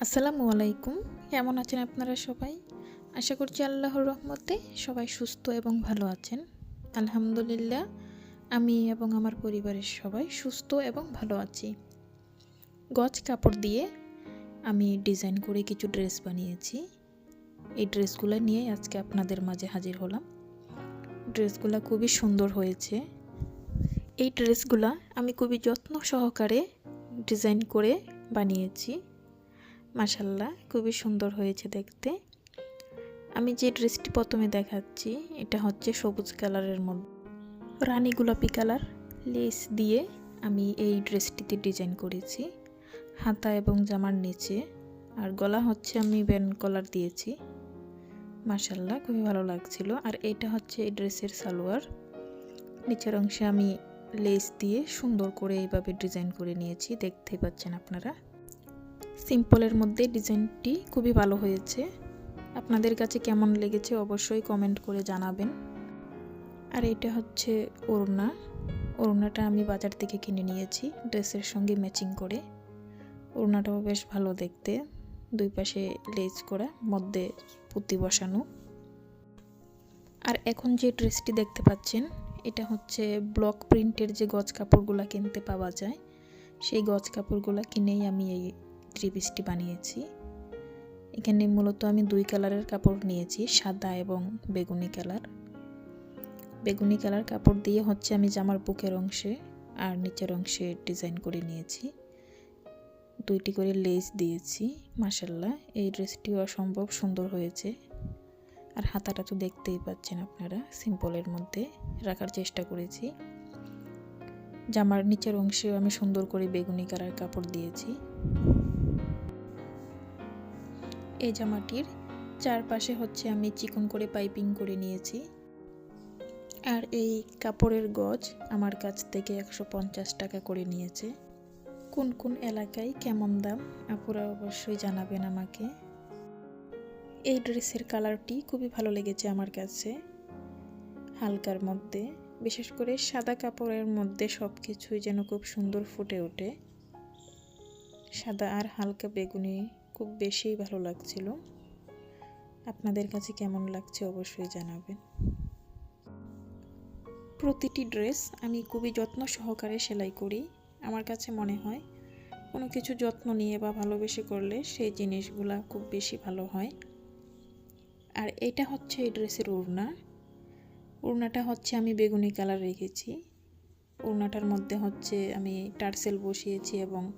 আসসালামু আলাইকুম। কেমন আছেন আপনারা সবাই? আশা করছি আল্লাহর রহমতে সবাই সুস্থ এবং ভালো আছেন। আলহামদুলিল্লাহ, আমি এবং আমার পরিবারের সবাই সুস্থ এবং ভালো আছি। গজ কাপড় দিয়ে আমি ডিজাইন করে কিছু ড্রেস বানিয়েছি। এই ড্রেসগুলো নিয়ে আজকে আপনাদের মাঝে হাজির হলাম। ড্রেসগুলো খুবই সুন্দর হয়েছে। এই ড্রেসগুলা আমি খুবই যত্ন সহকারে ডিজাইন করে বানিয়েছি। মাসাল্লাহ খুবই সুন্দর হয়েছে দেখতে। আমি যে ড্রেসটি প্রথমে দেখাচ্ছি, এটা হচ্ছে সবুজ কালারের মধ্যে রানী গোলাপি কালার লেস দিয়ে আমি এই ড্রেসটিতে ডিজাইন করেছি। হাতা এবং জামার নিচে, আর গলা হচ্ছে আমি ব্যান কলার দিয়েছি। মাসাল্লাহ খুবই ভালো লাগছিল। আর এটা হচ্ছে এই ড্রেসের সালোয়ার। নিচের অংশে আমি লেস দিয়ে সুন্দর করে এইভাবে ডিজাইন করে নিয়েছি। দেখতেই পাচ্ছেন আপনারা। সিম্পলের মধ্যে ডিজাইনটি খুবই ভালো হয়েছে। আপনাদের কাছে কেমন লেগেছে অবশ্যই কমেন্ট করে জানাবেন। আর এটা হচ্ছে ওড়না। ওড়নাটা আমি বাজার থেকে কিনে নিয়েছি, ড্রেসের সঙ্গে ম্যাচিং করে। ওড়নাটাও বেশ ভালো দেখতে, দুই পাশে লেজ করা, মধ্যে পুঁতি বসানো। আর এখন যে ড্রেসটি দেখতে পাচ্ছেন, এটা হচ্ছে ব্লক প্রিন্টের যে গজ কাপড়গুলো কিনতে পাওয়া যায়, সেই গজ কাপড়গুলো কিনেই আমি এই থ্রি পিসটি বানিয়েছি। এখানে মূলত আমি দুই কালারের কাপড় নিয়েছি, সাদা এবং বেগুনি কালার। বেগুনি কালার কাপড় দিয়ে হচ্ছে আমি জামার বুকের অংশে আর নিচের অংশে ডিজাইন করে নিয়েছি। দুইটি করে লেস দিয়েছি মাসাল্লাহ এই ড্রেসটিও অসম্ভব সুন্দর হয়েছে। আর হাতাটা তো দেখতেই পাচ্ছেন আপনারা, সিম্পলের মধ্যে রাখার চেষ্টা করেছি। জামার নিচের অংশেও আমি সুন্দর করে বেগুনি কালার কাপড় দিয়েছি। এই জামাটির চারপাশে হচ্ছে আমি চিকন করে পাইপিং করে নিয়েছি। আর এই কাপড়ের গজ আমার কাছ থেকে একশো পঞ্চাশ টাকা করে নিয়েছে। কোন কোন এলাকায় কেমন দাম আপুরা অবশ্যই জানাবেন আমাকে। এই ড্রেসের কালারটি খুবই ভালো লেগেছে আমার কাছে। হালকার মধ্যে, বিশেষ করে সাদা কাপড়ের মধ্যে সব কিছুই যেন খুব সুন্দর ফুটে ওঠে। সাদা আর হালকা বেগুনি খুব বেশিই ভালো লাগছিল। আপনাদের কাছে কেমন লাগছে অবশ্যই জানাবেন। প্রতিটি ড্রেস আমি খুবই যত্ন সহকারে সেলাই করি। আমার কাছে মনে হয় কোনো কিছু যত্ন নিয়ে বা ভালোবেসে করলে সেই জিনিসগুলা খুব বেশি ভালো হয়। আর এটা হচ্ছে এই ড্রেসের ওড়না। ওড়নাটা হচ্ছে আমি বেগুনি কালার রেখেছি। ওড়নাটার মধ্যে হচ্ছে আমি টার্সেল বসিয়েছি এবং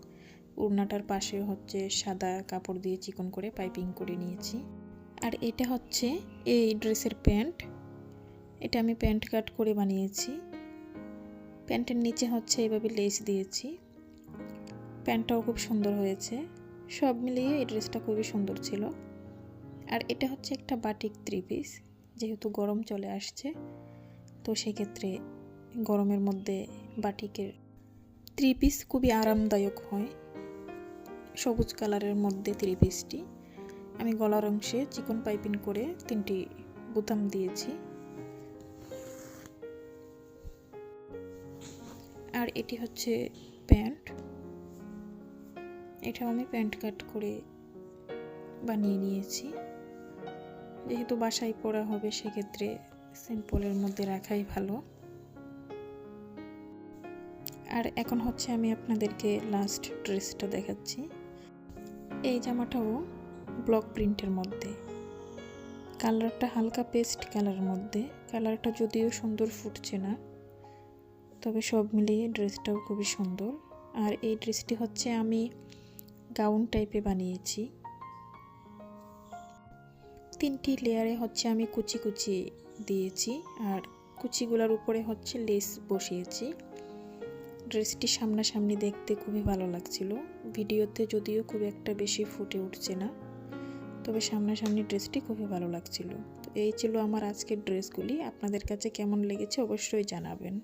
ওড়নাটার পাশে হচ্ছে সাদা কাপড় দিয়ে চিকন করে পাইপিং করে নিয়েছি। আর এটা হচ্ছে এই ড্রেসের প্যান্ট। এটা আমি প্যান্ট কাট করে বানিয়েছি। প্যান্টের নিচে হচ্ছে এইভাবে লেস দিয়েছি। প্যান্টটাও খুব সুন্দর হয়েছে। সব মিলিয়ে এই ড্রেসটা খুবই সুন্দর ছিল। আর এটা হচ্ছে একটা বাটিক থ্রি পিস, যেহেতু গরম চলে আসছে, তো সেক্ষেত্রে গরমের মধ্যে বাটিকের থ্রি পিস খুবই আরামদায়ক হয়। সবুজ কালারের মধ্যে থ্রি পিসটি আমি গলার অংশে চিকন পাইপিং করে তিনটি বোতাম দিয়েছি। আর এটি হচ্ছে প্যান্ট। এটাও আমি প্যান্ট কাট করে বানিয়ে নিয়েছি। যেহেতু বাসায় পরা হবে, সেক্ষেত্রে সিম্পলের মধ্যে রাখাই ভালো। আর এখন হচ্ছে আমি আপনাদেরকে লাস্ট ড্রেসটা দেখাচ্ছি। এই জামাটাও ব্লক প্রিন্টের মধ্যে। কালারটা হালকা পেস্ট কালারের মধ্যে। কালারটা যদিও সুন্দর ফুটছে না, তবে সব মিলিয়ে ড্রেসটাও খুবই সুন্দর। আর এই ড্রেসটি হচ্ছে আমি গাউন টাইপে বানিয়েছি। তিনটি লেয়ারে হচ্ছে আমি কুচি কুচি দিয়েছি, আর কুচিগুলোর উপরে হচ্ছে লেস বসিয়েছি। ড্রেসটি সামনাসামনি দেখতে খুবই ভালো লাগছিল। ভিডিওতে যদিও খুব একটা বেশি ফুটে উঠছে না, তবে সামনাসামনি ড্রেসটি খুবই ভালো লাগছিল। তো এই ছিল আমার আজকের ড্রেসগুলি। আপনাদের কাছে কেমন লেগেছে অবশ্যই জানাবেন।